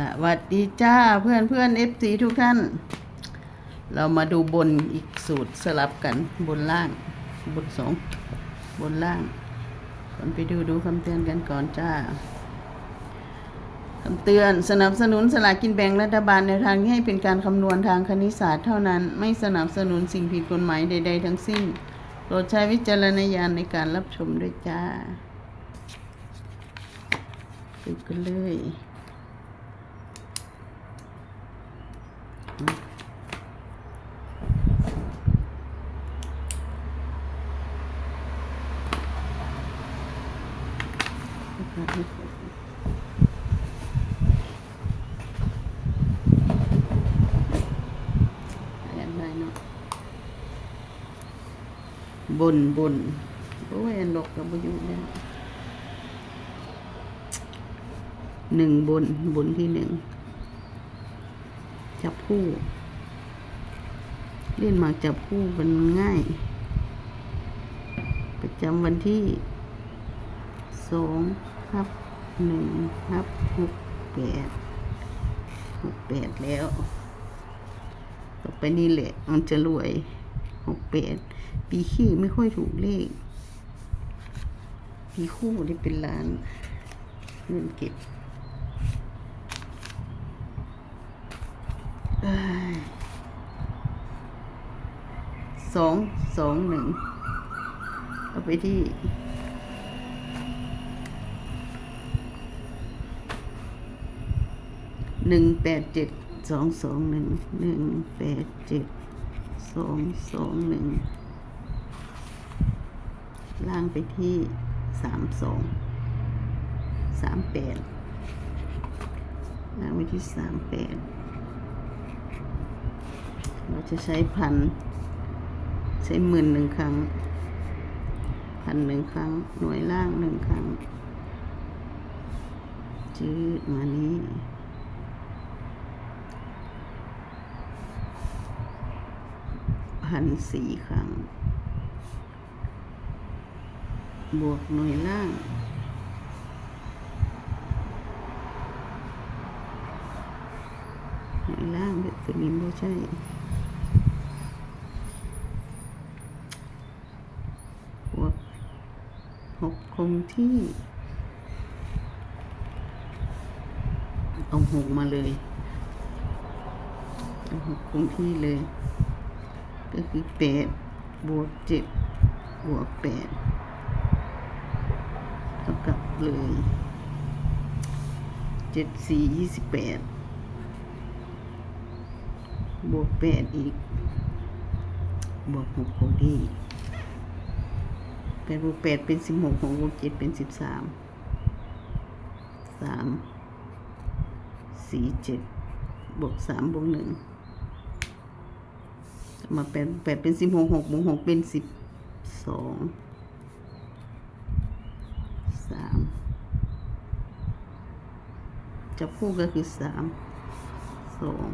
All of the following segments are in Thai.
สวัสดีจ้าเพื่อนเพื่อนเอฟซีทุกท่าน เรามาดูบนอีกสูตรสลับกันบนล่าง บนสองบนล่างก่อนไปดูดูคำเตือนกันก่อนจ้าคำเตือนสนับสนุนสลากกินแบ่งรัฐบาลในทางที่ให้เป็นการคำนวณทางคณิตศาสตร์เท่านั้น ไม่สนับสนุนสิ่งผิดกฎหมายใด ๆ ทั้งสิ้นโปรดใช้วิจารณญาณในการรับชมด้วยจ้าดูกันเลย อยากได้เนาะ บนบนโอ้ยอันดอกกับบอยู่แล้หนึ่งบนบนที่หนึ่ง จับคู่ เล่นหมากจับคู่มันง่าย ประจำวันที่สองทับหนึ่งทับหกแปดหกแปดแล้ว ต่อไปนี่แหละ มันจะรวยหกแปดปีขี้ไม่ค่อยถูกเลขปีคู่ได้เป็นล้านเงินเก็บเอ้ย สองสองหนึ่งเอาไปที่หนึ่งแปดเจ็ดสองสองหนึ่งหนึ่งแปดเจ็ดสองสองหนึ่งล่างไปที่สามสองสามแปดล่างไปที่สามแปด เราจะใช้พันใช้หมื่นหนึ่งครั้ง พันหนึ่งครั้ง หน่วยล่างหนึ่งครั้ง จืดมานี้พันสี่ครั้ง บวกหน่วยล่างหน่วยล่างเด็ดตัวนี้ไม่ใช่ บวก หกคงที่ เอาหกมาเลยเอาหกคงที่เลย ก็คือแปดบวกเจ็ดบวกแปดเท่ากับเลยเจ็ดสี่ยี่สิบแปดบวกแปดอีก บวกหกคงที่ แปดบวกแปดเป็นสิบหกหกบวกเจ็ดเป็นสิบสามสามสี่เจ็ดบวกสามบวกหนึ่งมาแปดแปดเป็นสิบหกหกบวกหกเป็นสิบสองสามจับคู่ก็คือสามสอง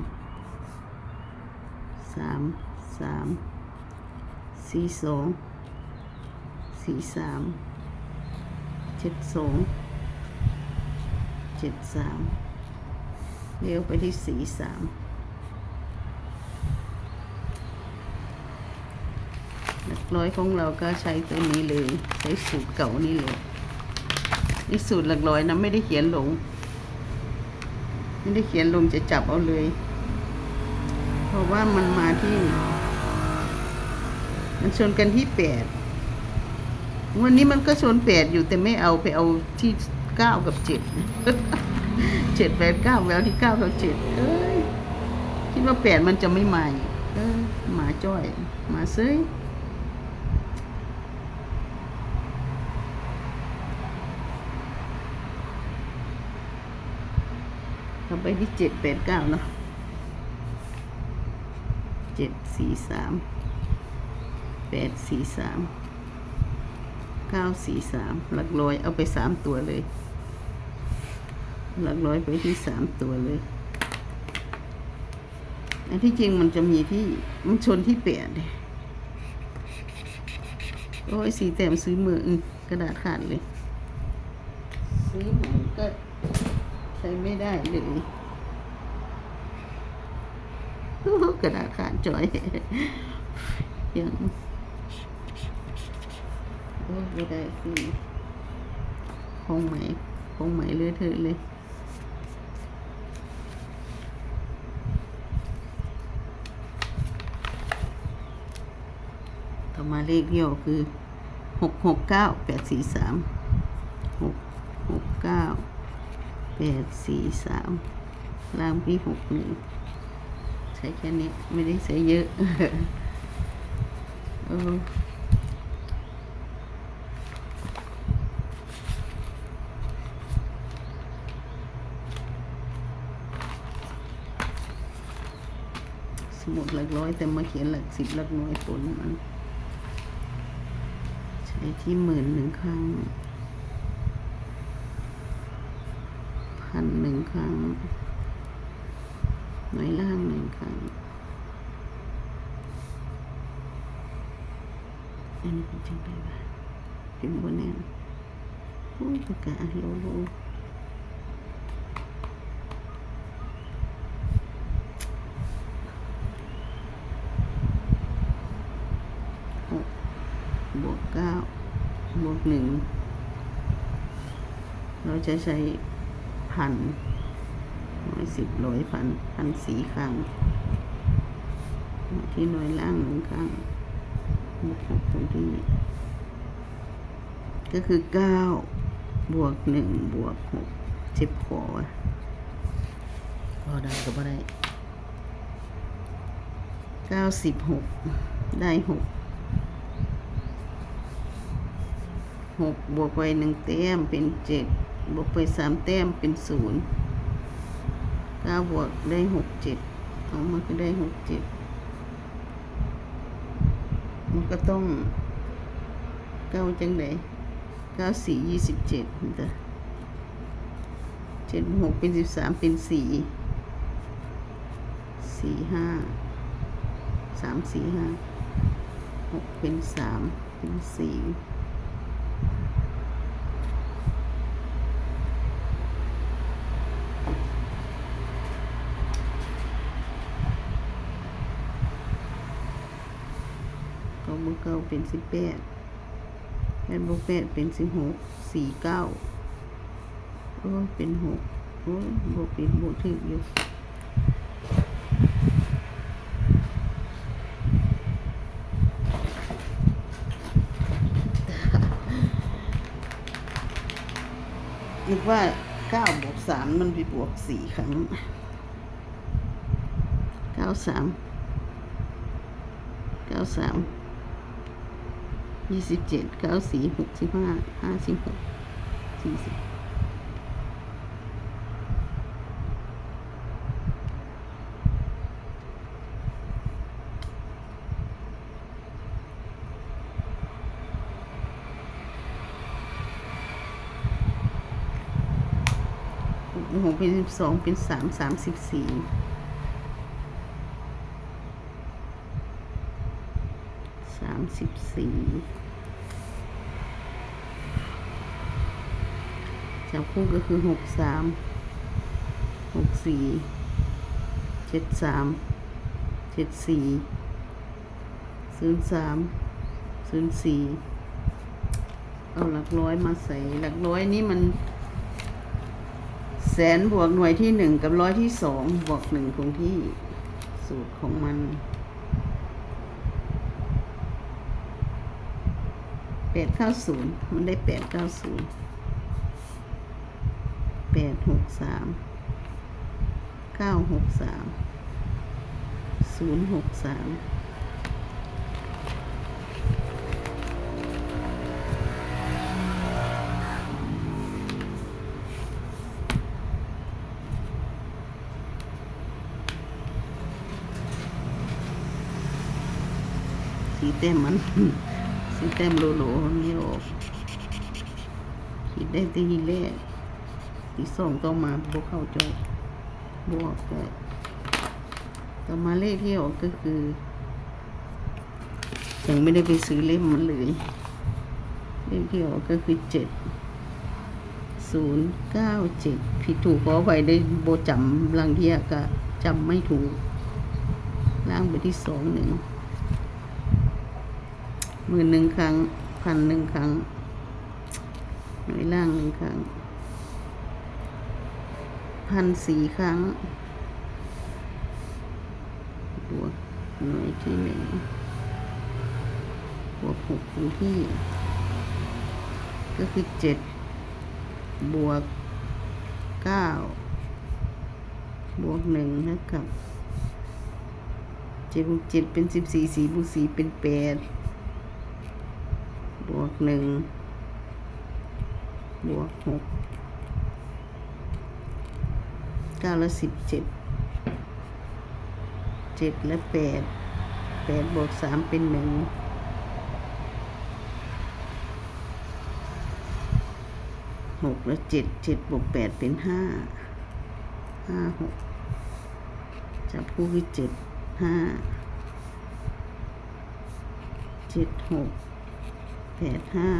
สามสามสี่สอง สี่สามเจ็ดสองเจ็ดสามเลี้ยวไปที่สี่สามหลักร้อยของเราก็ใช้ตัวนี้เลย ใช้สูตรเก่านี่เลยนี่สูตรหลักร้อยนะไม่ได้เขียนลง ไม่ได้เขียนลงจะจับเอาเลย เพราะว่ามันมาที่ มันชนกันที่แปด วันนี้มันก็ชนแปดอยู่แต่ไม่เอาไปเอาที่เก้ากับเจ็ดเจ็ดแปดเก้าแล้วที่เก้ากับเจ็ดเอ้ยคิดว่าแปดมันจะไม่มาเออหมาจ้อยหมาซื้อเราไปที่เจ็ดแปดเก้าเนาะเจ็ดสี่สามแปดสี่สาม เก้าสี่สามหลักร้อยเอาไปสามตัวเลย หลักร้อยไปที่สามตัวเลยอันที่จริงมันจะมีที่มันชนที่แปดเลยโอ้ยสีแต้มซื้อมืออืกระดาษขาดเลย ซื้อใหม่ก็ใช้ไม่ได้เลยกระดาษขาดจอยยัง ไม่ได้สิคงไหมคงไหมเลือเธอะเลยต่อมาเลขเดี่ยวคือหกหกเก้าแปดสี่สามหกหกเก้าแปดสี่สามล่างที่หกหนึ่งใช้แค่นี้ไม่ได้ใช้เยอะ เออ สมุดหลักร้อย แต่มาเขียนหลักสิบหลักหน่วยผลมัน ใช้ที่หมื่นหนึ่งครั้งพันหนึ่งครั้งหน่วยล่างหนึ่งครั้งอันนี้เป็นจังไดวะเป็นบนแนนโอ้ยปากกาโลโลหกบวกเก้าบวกหนึ่ง เราจะใช้พันร้อยสิบร้อยพันพันสี่ครั้งที่หน่วยล่างหนึ่งครั้งบวกหกตรงที่ ก็คือเก้าบวกหนึ่งบวกหกเจ็บคอวะพอได้ก็พอได้เก้าสิบหกได้หกหกบวกไปหนึ่งแต้มเป็นเจ็ด บวกไปสามแต้มเป็นศูนย์เก้าบวกได้หกเจ็ดเอามาก็ได้หกเจ็ดมันก็ต้องเก้าจังไดเก้าสี่ยี่สิบเจ็ดจ้ะเจ็ดหกเป็นสิบสามเป็นสี่สี่ห้าสามสี่ห้าหกเป็นสามเป็นสี่ เก้าเป็นสิบแปดแปดบวกแปดเป็นสิบหกสี่เก้าโอ้เป็นหกโอ้บวกเป็นบวกถึกอยู่คิดว่าเก้าบวกสามมันไปบวกสี่ครั้งเก้าสามเก้าสาม ยี่สิบเจ็ดเก้าสี่หกสิบห้าห้าสิบหกสี่สิบหกเป็นสิบสองเป็นสามสามสิบสี่สามสิบสี่ จับคู่ก็คือหกสามหกสี่เจ็ดสามเจ็ดสี่ศูนย์สามศูนย์สี่เอาหลักร้อยมาใส่หลักร้อยนี่มัน แสนบวกหน่วยที่หนึ่งกับร้อยที่สองบวกหนึ่งคงที่สูตรของมันแปดเก้าศูนย์มันได้แปดเก้าศูนย์ แปดหกสามเก้าหกสามศูนย์หกสามสีแต้มมันสีแต้มโลโลนี่ออกขีดได้ตีแรก ที่สองต้องมาบวกเข้าจอยบวกไปต่อมาเลขที่ออกก็คือยังไม่ได้ไปซื้อเล่มมันเลยเลขที่ออกก็คือเจ็ดศูนย์เก้าเจ็ดผิดถูกขอไปได้โบจำลังเทียก็จำไม่ถูกล่างไปที่สองหนึ่งหมื่นหนึ่งครั้งพันหนึ่งครั้งหน่วยล่างหนึ่งครั้ง พันสี่ครั้ง บวกหน่วยที่หนึ่งบวกหกคงที่ ก็คือเจ็ดบวกเก้าบวกหนึ่งนะครับเจ็ดบวกเจ็ดเป็นสิบสี่สี่บวกสี่เป็นแปดบวกหนึ่งบวกหก เก้าและสิบเจ็ดเจ็ดและแปดแปดบวกสามเป็นหนึ่งหกและเจ็ดเจ็ดบวกแปดเป็นห้าห้าหกจับคู่คือเจ็ดห้าเจ็ดหกแปดห้า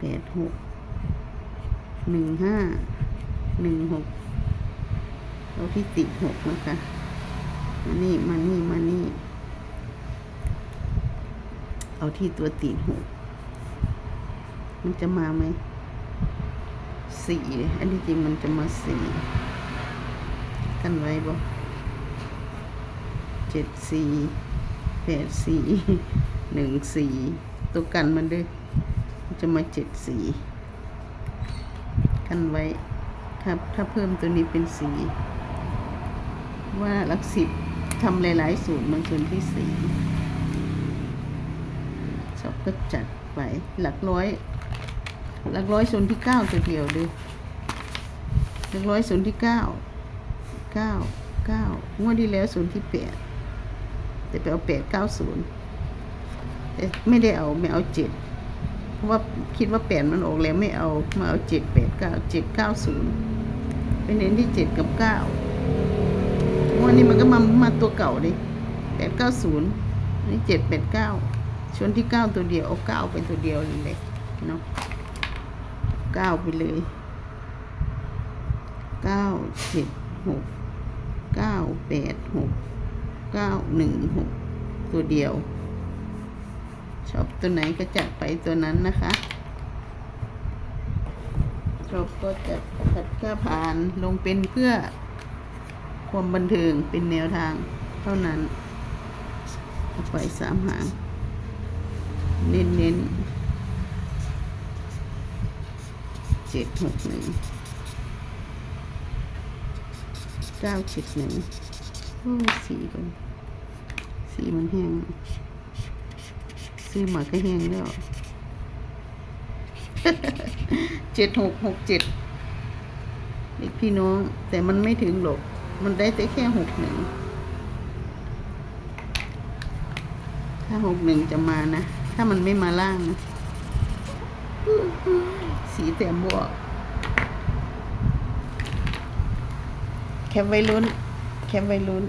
แปดหกหนึ่งห้าหนึ่งหก เราที่ติหกนะคะมานี่มานี่มานี่ เอาที่ตัวติดหกมันจะมาไหมสี่อันที่จริงมันจะมาสี่กันไว้บ่เจ็ดสี่แปดสี่หนึ่งสี่ตัวกันมันด้วยมันจะมาเจ็ดสี่กันไว้ถ้าถ้าเพิ่มตัวนี้เป็นสี่ ว่าหลักสิบทำหลาย ๆ สูตรมันส่วนที่สี่ชอบก็จัดไปหลักร้อย หลักร้อยส่วนที่เก้าตัวเดียวด้วยหลักร้อยส่วนที่เก้าเก้าเก้างวดที่แล้วส่วนที่แปดแต่ไปเอาแปดเก้าศูนย์แต่ไม่ได้เอาไม่เอาเจ็ดเพราะว่าคิดว่าแปดมันออกแล้วไม่เอามาเอาเจ็ดแปดเก้าเจ็ดเก้าศูนย์เป็นเน้นที่เจ็ดกับเก้า วดนี้มันก็มามาตัวเก่าดิแปดเก้าศูนย์นี่เจ็ดแปดเก้าส่วนที่เก้าตัวเดียวเอาเก้าเป็นตัวเดียวเลยเนาะเก้าไปเลยเก้าเจ็ดหกเก้าแปดหกเก้าหนึ่งหกตัวเดียวชอบตัวไหนก็จัดไปตัวนั้นนะคะชอบก็จัดขัดค่าผ่านลงเป็นเพื่อ ความบันเทิงเป็นแนวทางเท่านั้นเอาไปสามหาง เน้นเน้นเจ็ดหกหนึ่งเก้าเจ็ดหนึ่งสีก่อนสีมันแห้งซื้อมาก็แห้งแล้วเจ็ดหกหกเจ็ดเด็กพี่น้อง แต่มันไม่ถึงหรอก มันได้แต่แค่หกหนึ่ง ถ้าหกหนึ่งจะมานะ ถ้ามันไม่มาล่างนะ สีแต้มบวก แคปไว้ลุ้น แคปไว้ลุ้น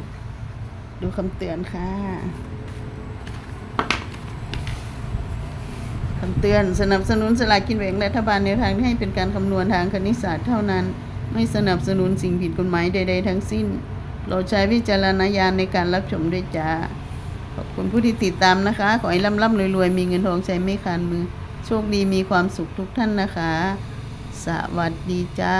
ดูคำเตือนค่ะคำเตือนสนับสนุนสลากกินแบ่งรัฐบาลในวทางที่ให้เป็นการคำนวณทางคณิตศาสตร์เท่านั้น ไม่สนับสนุนสิ่งผิดกฎหมายใด ๆ ทั้งสิ้น เราใช้วิจารณญาณในการรับชมด้วยจ้า ขอบคุณผู้ที่ติดตามนะคะ ขอให้ร่ำร่ำรวยๆ มีเงินทองใช้ไม่ขาดมือ โชคดีมีความสุขทุกท่านนะคะ สวัสดีจ้า